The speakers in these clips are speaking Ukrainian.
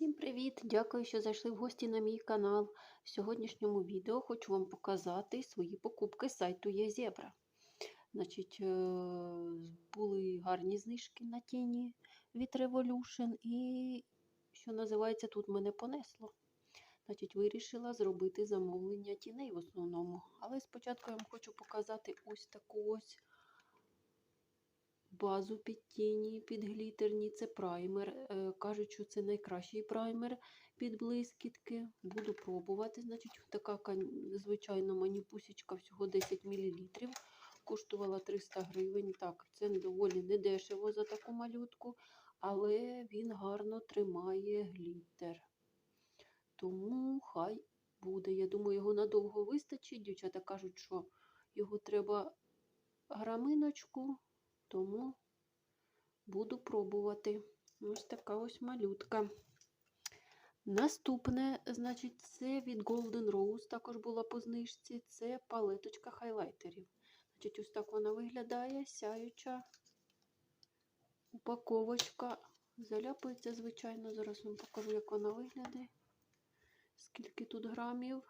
Всім привіт! Дякую, що зайшли в гості на мій канал. В сьогоднішньому відео хочу вам показати свої покупки з сайту ЄЗебра. Значить, е, були гарні знижки на тіні від Revolution і, що називається, тут мене понесло. Значить, вирішила зробити замовлення тіней в основному. Але спочатку я вам хочу показати ось таку ось базу під тіні, під глітерні. Це праймер. Е, Кажуть, що це найкращий праймер під блискітки. Буду пробувати. Значить, така звичайно маніпусічка всього 10 мл. Коштувала 300 гривень. Так, це доволі недешево за таку малютку, але він гарно тримає глітер. Тому хай буде. Я думаю, його надовго вистачить. Дівчата кажуть, що його треба граминочку, тому буду пробувати. Ось така ось малютка. Наступне, значить, це від Golden Rose, також була по знижці. Це палеточка хайлайтерів. Значить, ось так вона виглядає, сяюча упаковочка. Заляпується, звичайно. Зараз вам покажу, як вона виглядає. Скільки тут грамів?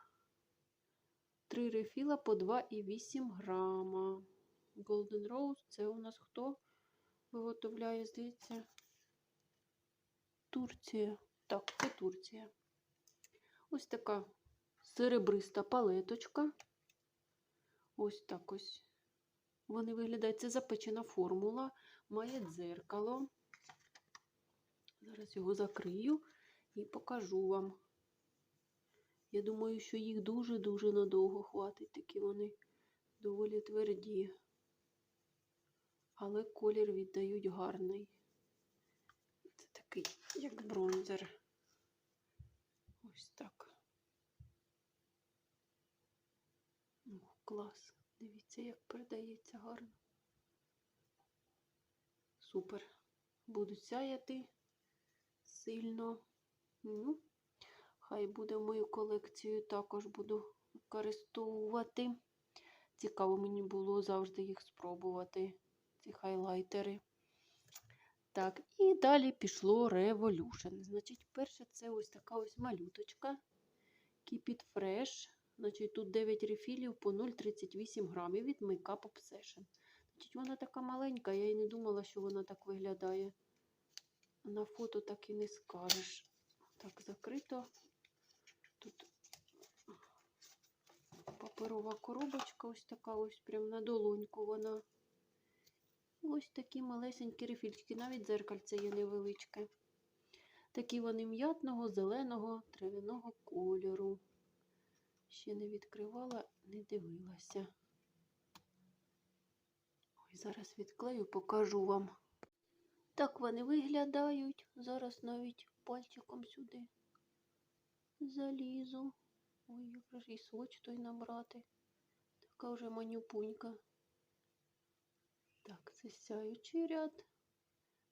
Три рефіла по 2,8 грама. Golden Rose це у нас хто виготовляє, здається, Турція. Так, це Турція. Ось така серебриста палеточка. Ось так ось. Вони виглядають. Це запечена формула, має дзеркало. Зараз його закрию і покажу вам. Я думаю, що їх дуже-дуже надовго хватить. Такі вони доволі тверді. Але колір віддають гарний. Це такий, як бронзер. Ось так. О, клас. Дивіться, як передається гарно. Супер. Будуть сяяти сильно. Ну, хай буде в мою колекцію, також буду використовувати. Цікаво мені було завжди їх спробувати, ці хайлайтери. Так, і далі пішло Revolution. Значить, перше це ось така ось малюточка. Keep it fresh. Значить, тут 9 рефілів по 0,38 грамів від Makeup Obsession. Значить, вона така маленька, я і не думала, що вона так виглядає. На фото так і не скажеш. Так, закрито. Тут паперова коробочка, ось така ось прям на долоньку вона. Ось такі малесенькі рефільчики, навіть дзеркальце є невеличке. Такі вони м'ятного, зеленого, травяного кольору. Ще не відкривала, не дивилася. Ой, зараз відклею, покажу вам. Так вони виглядають. Зараз навіть пальчиком сюди залізу. Ой, як ж і соч той набрати. Така вже манюпунька. Так, це сяючий ряд.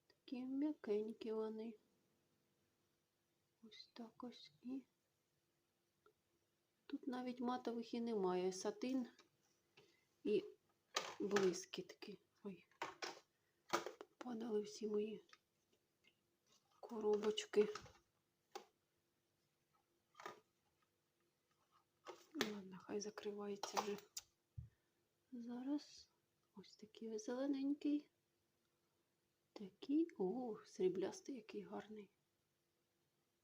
Такі м'якенькі вони. Ось так ось і. Тут навіть матових і немає. Сатин і блискітки. Ой, падали всі мої коробочки. Ладно, хай закривається вже. Зараз ось такий зелененький. Такий, о, сріблястий який гарний.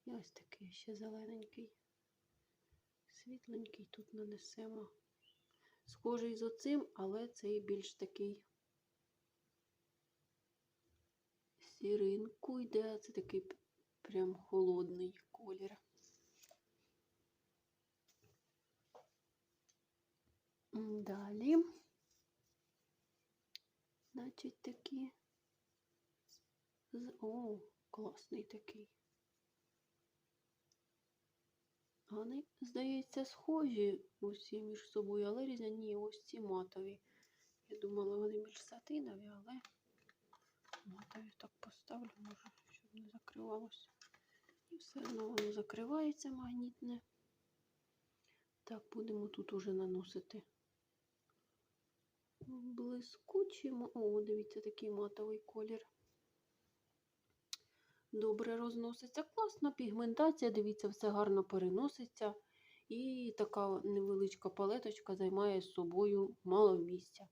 І ось такий ще зелененький. Світленький тут нанесемо. Схожий з оцим, але цей більш такий сіринку йде. Це такий прям холодний колір. Далі, значить, такі. О, класний такий. Вони, здається, схожі усі між собою, але різні ось ці матові. Я думала, вони більш сатинові, але матові так поставлю, може, щоб не закривалося. І все одно воно закривається магнітне. Так, будемо тут уже наносити блискучий. О, дивіться, такий матовий колір. добре розноситься. Класна пігментація, дивіться, все гарно переноситься. І така невеличка палеточка займає з собою мало місця.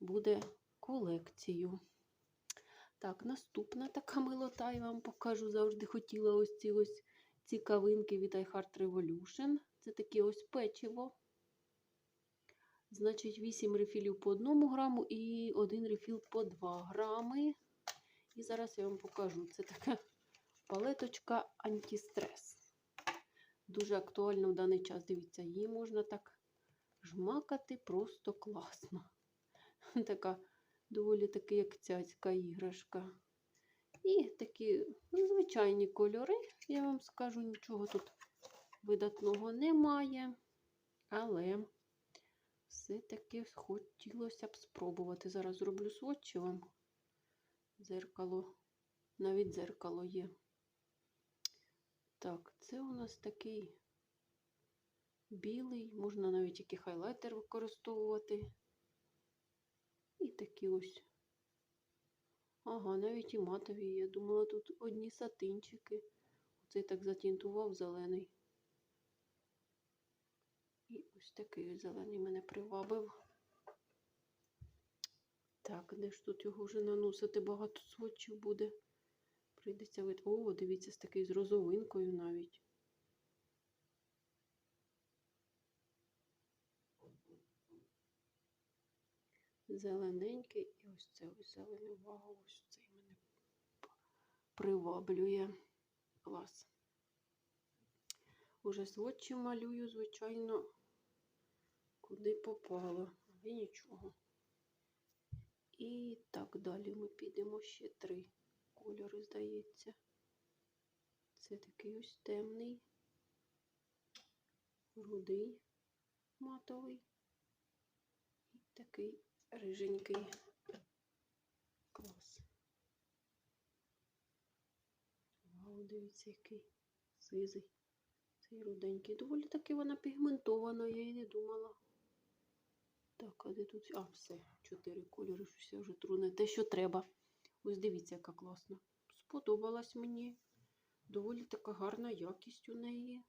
Буде колекцію. Так, наступна така милота, я вам покажу. Завжди хотіла ось ці ось цікавинки від iHeart Revolution. Це таке ось печиво. Значить, 8 рефілів по 1 граму і 1 рефіл по 2 грами. І зараз я вам покажу. Це така палеточка антистрес. Дуже актуально в даний час. Дивіться, її можна так жмакати просто класно. Така доволі таки як цяцька іграшка. І такі звичайні кольори, я вам скажу, нічого тут видатного немає. Але все-таки хотілося б спробувати. Зараз зроблю сводчі вам. Дзеркало, навіть дзеркало є. Так, це у нас такий білий, можна навіть який хайлайтер використовувати. І такі ось. Ага, навіть і матові. Я думала, тут одні сатинчики. Оцей так затінтував зелений. Ось такий зелений мене привабив. Так, де ж тут його вже наносити? Багато сводчів буде. Прийдеться вид. О, дивіться, з такий з розовинкою навіть. Зелененький і ось це ось зелений. Вау, ось цей мене приваблює. Клас. Уже сводчі малюю, звичайно, куди попало, але нічого. І так далі ми підемо ще три кольори, здається. Це такий ось темний, рудий, матовий і такий риженький клас. Вау, дивіться, який сизий. Цей руденький. Доволі таки вона пігментована, я і не думала. Так, а де тут? А, все, чотири кольори, я вже тру не те, що треба. Ось дивіться, яка класна. Сподобалась мені. Доволі така гарна якість у неї. Е,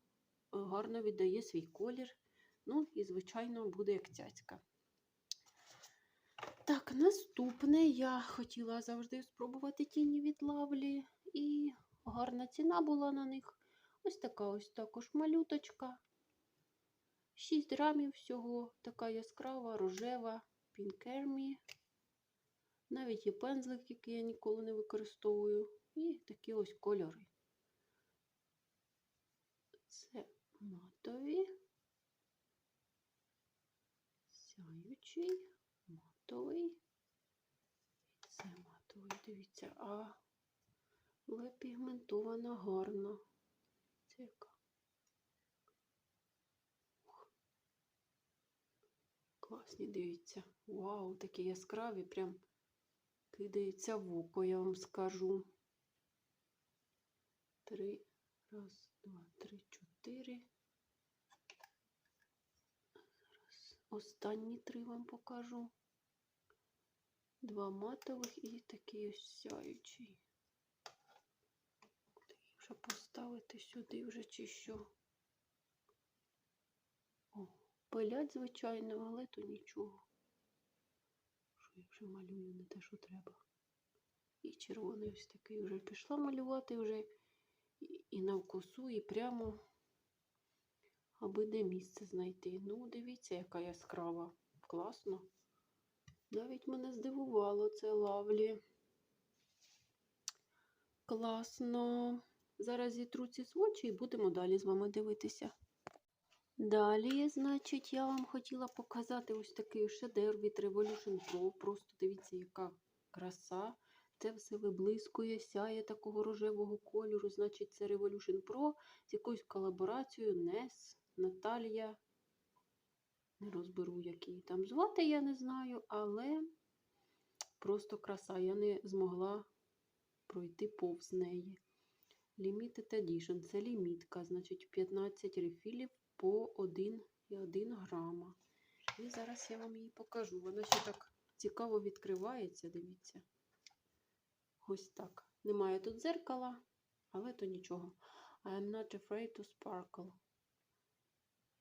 Гарно віддає свій колір. Ну і, звичайно, буде як цяцька. Так, наступне я хотіла завжди спробувати тіні від лавлі. І гарна ціна була на них. Ось така ось також малюточка. 6 грамів всього, така яскрава, рожева, пінкермі. Навіть є пензлик, який я ніколи не використовую. І такі ось кольори. Це матові, сяючий, матовий. Це матовий. Дивіться, а але пігментована гарно. Це яка? Класні, дивіться. Вау, такі яскраві, прям кидається в око, я вам скажу. Три, раз, два, три, чотири. Зараз останні три вам покажу. Два матових і такий ось сяючий. Вже поставити сюди вже чи що. Пилять, звичайно, але то нічого. Що я вже малюю не те, що треба. І червоний ось такий вже пішла малювати вже і, і навкосу, і прямо, аби де місце знайти. Ну, дивіться, яка яскрава. Класно. Навіть мене здивувало це лавлі. Класно. Зараз зітру ці свочі і будемо далі з вами дивитися. Далі, значить, я вам хотіла показати ось такий шедевр від Revolution Pro. Просто дивіться, яка краса. Це все виблискує, сяє такого рожевого кольору. Значить, це Revolution Pro з якоюсь колаборацією NES, Наталія. Не розберу, як там звати, я не знаю, але просто краса. Я не змогла пройти повз неї. Limited Edition. Це лімітка, значить 15 рефілів по 1,1 грама. І зараз я вам її покажу. Вона ще так цікаво відкривається, дивіться. Ось так. Немає тут дзеркала, Але то нічого. I am not afraid to sparkle.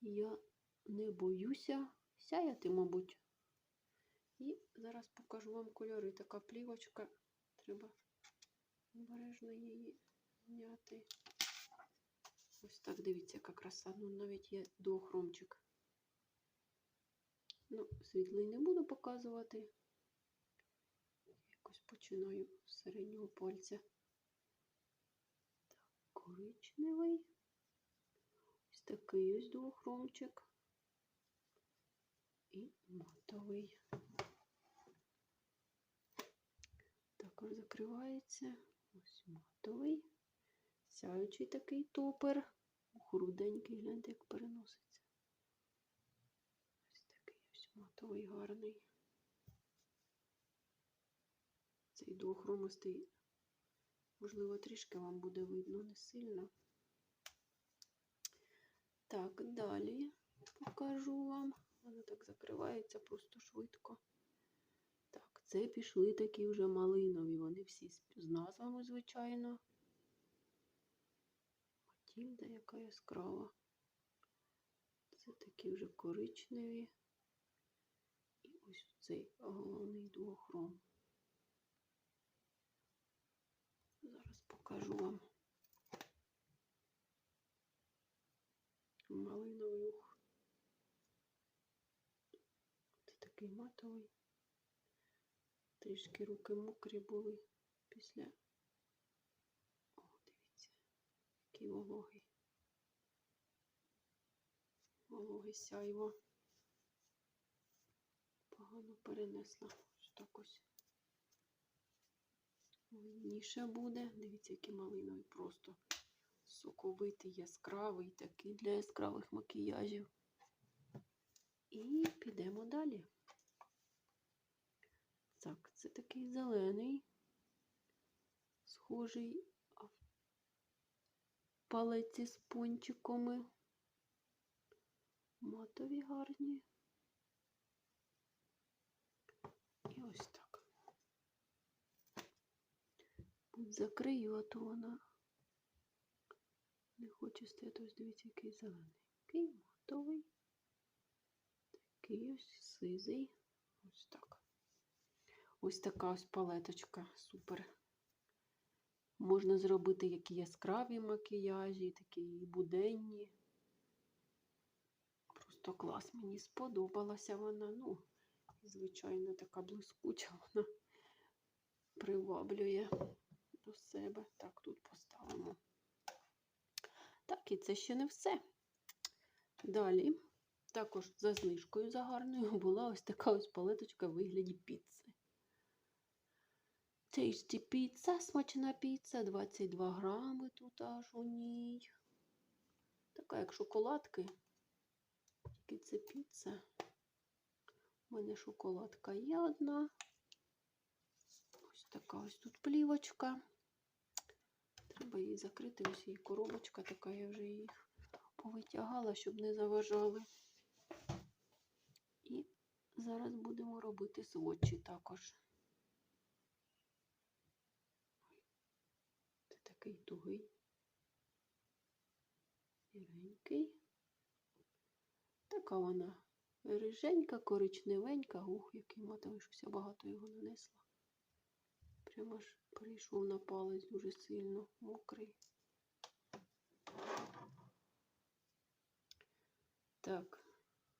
Я не боюся сяяти, мабуть. І зараз покажу вам кольори. Така плівочка. Треба обережно її зняти. Ось так, дивіться, яка краса. Ну, навіть є дуохромчик. Ну, світлий не буду показувати. Якось починаю з середнього пальця. Так, коричневий. Ось такий ось двохромчик. І матовий. Також закривається. Ось матовий. Сяючий такий топер. Хруденький, гляньте, як переноситься. Ось такий ось матовий гарний. Цей двохромистий, можливо, трішки вам буде видно, не сильно. Так, далі покажу вам. Воно так закривається просто швидко. Так, це пішли такі вже малинові. Вони всі з назвами, звичайно. Матільда, яка яскрава. Це такі вже коричневі. І ось цей головний двохром. Зараз покажу вам. Малиновий ух. Це такий матовий. Трішки руки мокрі були після. О, дивіться, який вологий. Вологий сяйво. Погано перенесла. Ось так ось. Видніше буде. Дивіться, який малиновий просто соковитий, яскравий, такий для яскравих макіяжів. І підемо далі. Так, це такий зелений, схожий в палеці з пончиками. Матові гарні. І ось так. Закрию, а то вона не хоче стояти. Ось дивіться, який зелений. Такий матовий. Такий ось сизий. Ось так. Ось така ось палеточка. Супер. Можна зробити які яскраві макіяжі, такі буденні. Просто клас. Мені сподобалася вона. Ну, звичайно, така блискуча вона приваблює до себе. Так, тут поставимо. Так, і це ще не все. Далі, також за знижкою за гарною, була ось така ось палеточка в вигляді піци. Tasty піца, смачна піца, 22 грами тут аж у ній. Така, як шоколадки. Тільки це піца. У мене шоколадка є одна. Ось така ось тут плівочка. Треба її закрити. Ось її коробочка така, я вже її повитягала, щоб не заважали. І зараз будемо робити сводчі також. Це такий тугий, сіренький. Така вона риженька, коричневенька. Ух, який матовий, щось багато його нанесла. Прямо аж перейшов на палець дуже сильно, мокрий. Так,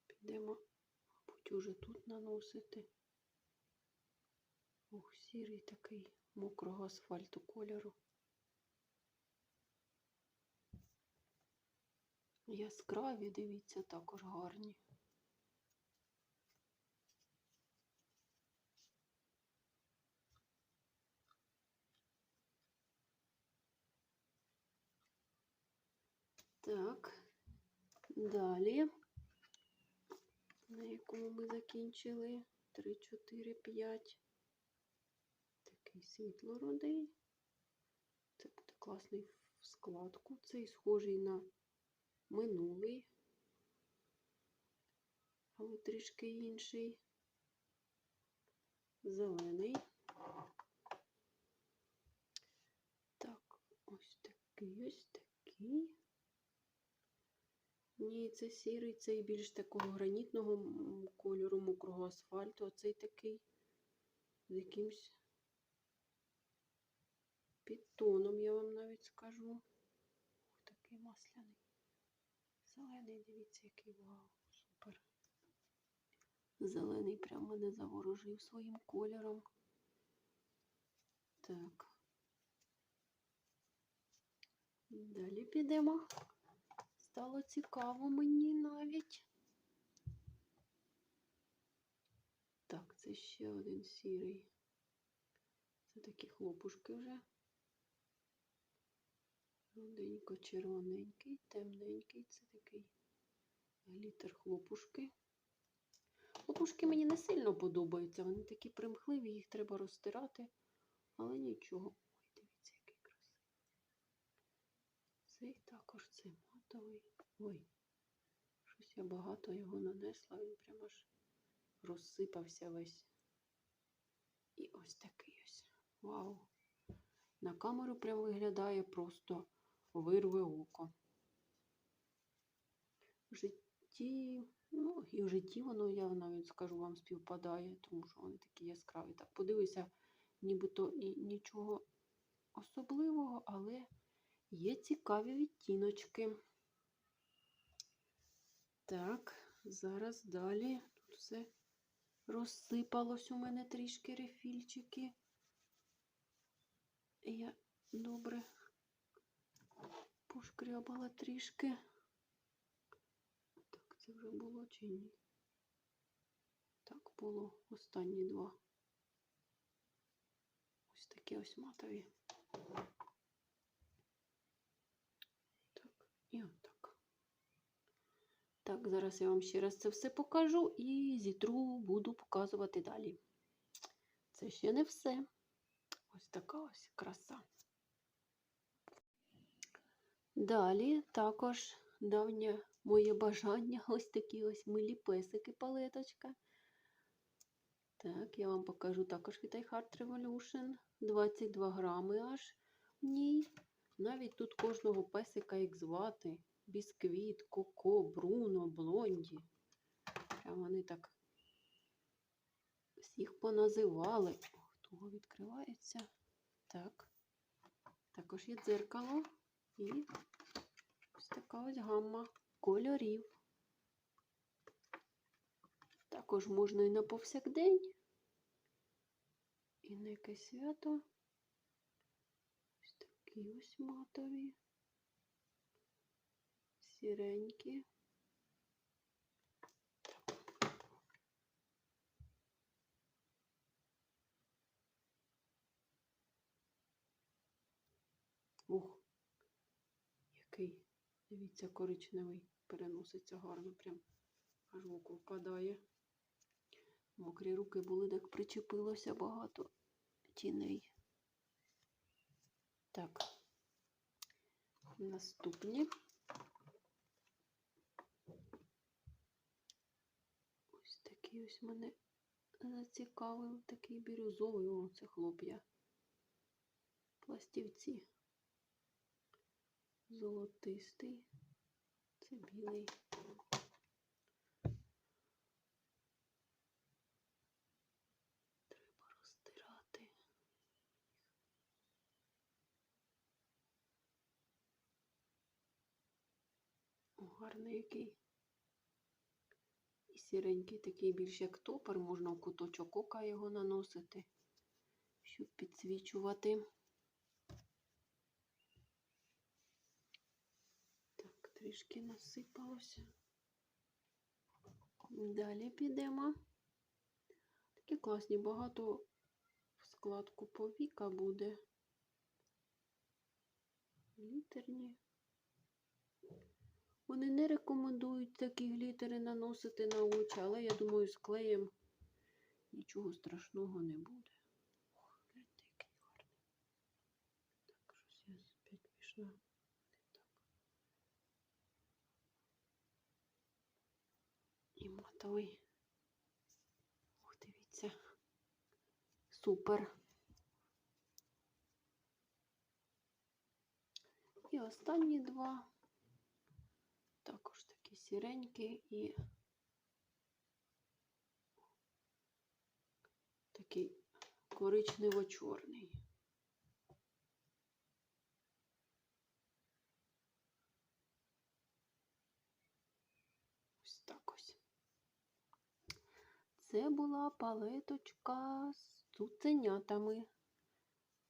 підемо, мабуть, уже тут наносити. Ох, сірий такий мокрого асфальту кольору. Яскраві, дивіться, також гарні. Так, далі, на якому ми закінчили 3, 4, 5. Такий світлорудий. Це буде класний в складку. Цей схожий на минулий, але трішки інший. Зелений. Так, ось такий ось такий. Ні, це сірий, цей більш такого гранітного кольору мокрого асфальту, а цей такий з якимсь підтоном, я вам навіть скажу. Ох, такий масляний. Зелений, дивіться, який вау, супер. Зелений прям мене заворожив своїм кольором. Так. Далі підемо. Стало цікаво мені навіть. Так, це ще один сірий. Це такі хлопушки вже. Руденько червоненький, темненький. Це такий глітер хлопушки. Хлопушки мені не сильно подобаються. Вони такі примхливі, їх треба розтирати. Але нічого. Ой, дивіться, який красивий. Цей також це матовий. Ой, щось я багато його нанесла, він прямо аж розсипався весь. І ось такий ось. Вау! На камеру прям виглядає просто вирве око. В житті, ну і в житті воно, я навіть скажу вам, співпадає, тому що вони такі яскраві. Так, подивися, нібито і нічого особливого, але є цікаві відтіночки. Так, зараз далі. Тут все розсипалось у мене трішки рефільчики. Я добре пошкрябала трішки. Так, це вже було чи ні? Так, було останні два. Ось такі ось матові. Так, і отак. Так, зараз я вам ще раз це все покажу і зітру буду показувати далі. Це ще не все. Ось така ось краса. Далі також давнє моє бажання ось такі ось милі песики палеточка. Так, я вам покажу також від iHeart Revolution. 22 грами аж в ній. Навіть тут кожного песика як звати. Бісквіт, Коко, Бруно, Блонді. Прям вони так всіх поназивали. Ох, того відкривається. Так. Також є дзеркало і ось така ось гамма кольорів. Також можна і на повсякдень, і на якесь свято. Ось такі ось матові, сіренькі. Ух, який, дивіться, коричневий переноситься гарно, прям аж в око впадає. Мокрі руки були, так причепилося багато тіней. Так, наступні. Ось такий ось мене зацікавив, такий бірюзовий, о, це хлоп'я. Пластівці. Золотистий, це білий. Треба розтирати. О, гарний який. І сіренький такий більш як топер, можна в куточок ока його наносити, щоб підсвічувати. Так, трішки насипалося. Далі підемо. Такі класні, багато в складку повіка буде. Глітерні. Вони не рекомендують такі глітери наносити на очі, але я думаю, з клеєм нічого страшного не буде. Ох, гляньте, який гарний. Так, щось я опять пішла. не так. І матовий. Ох, дивіться. Супер. І останні два. Також такі сіренькі і такий коричнево-чорний. Ось так ось. Це була палеточка з цуценятами.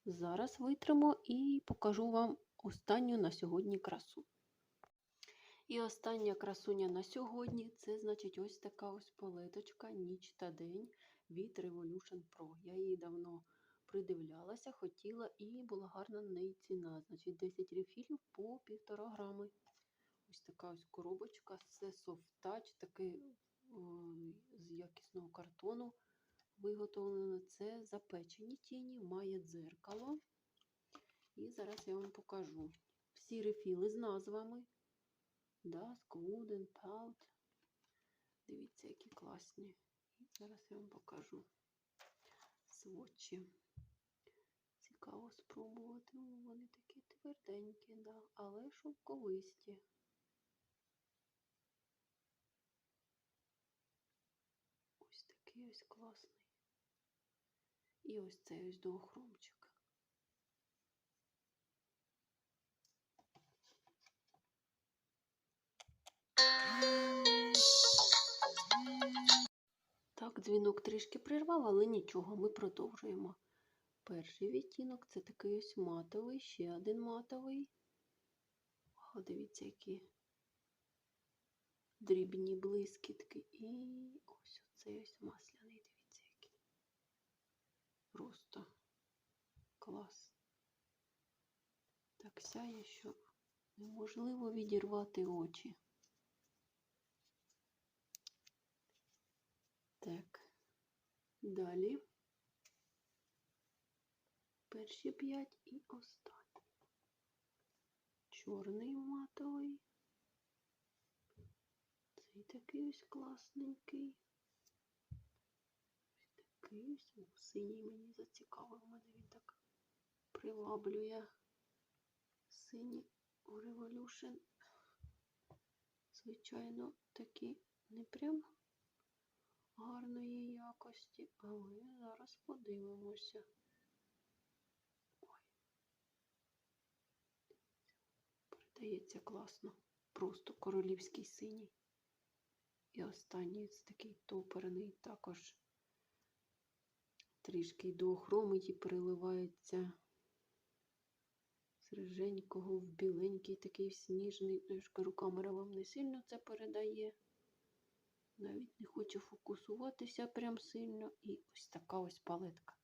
Зараз витримо і покажу вам останню на сьогодні красу. І остання красуня на сьогодні це, значить, ось така ось палеточка ніч та день від Revolution Pro. Я її давно придивлялася, хотіла і була гарна на неї ціна. Значить, 10 рефілів по 1,5 грами. Ось така ось коробочка, це touch, такий з якісного картону виготовлено. Це запечені тіні, має дзеркало. І зараз я вам покажу. Всі рефіли з назвами. Dusk, Wooden, Pout. Дивіться, які класні. І зараз я вам покажу сводчі. Цікаво спробувати. Вони такі тверденькі, да, але шовковисті. Ось ось класний. І ось цей ось дуохромчик. Так, дзвінок трішки прервав, але нічого, ми продовжуємо. Перший відтінок це такий ось матовий, ще один матовий. О, дивіться, які дрібні блискітки. І ось оцей ось який. Просто клас. Так сяє, що неможливо відірвати очі. Так, далі. Перші п'ять і останні. Чорний матовий. Цей такий ось класненький. Ось такий синій мені зацікавив. Мене він так приваблює. Синій у Revolution. Звичайно, такі не прям гарної якості, але зараз подивимося. Ой. Передається класно. Просто королівський синій. І останній такий топерний також трішки до хромиті переливається з риженького в біленький, такий сніжний. Ну, я ж кажу, камера вам не сильно це передає. Навіть не хочу фокусуватися прям сильно. І ось така ось палетка.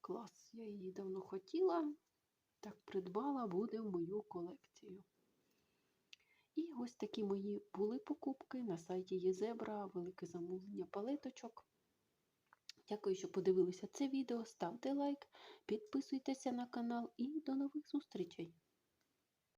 Клас. Я її давно хотіла. Так придбала, буде в мою колекцію. І ось такі мої були покупки на сайті Єзебра, велике замовлення палеточок. Дякую, що подивилися це відео. Ставте лайк, підписуйтеся на канал і до нових зустрічей!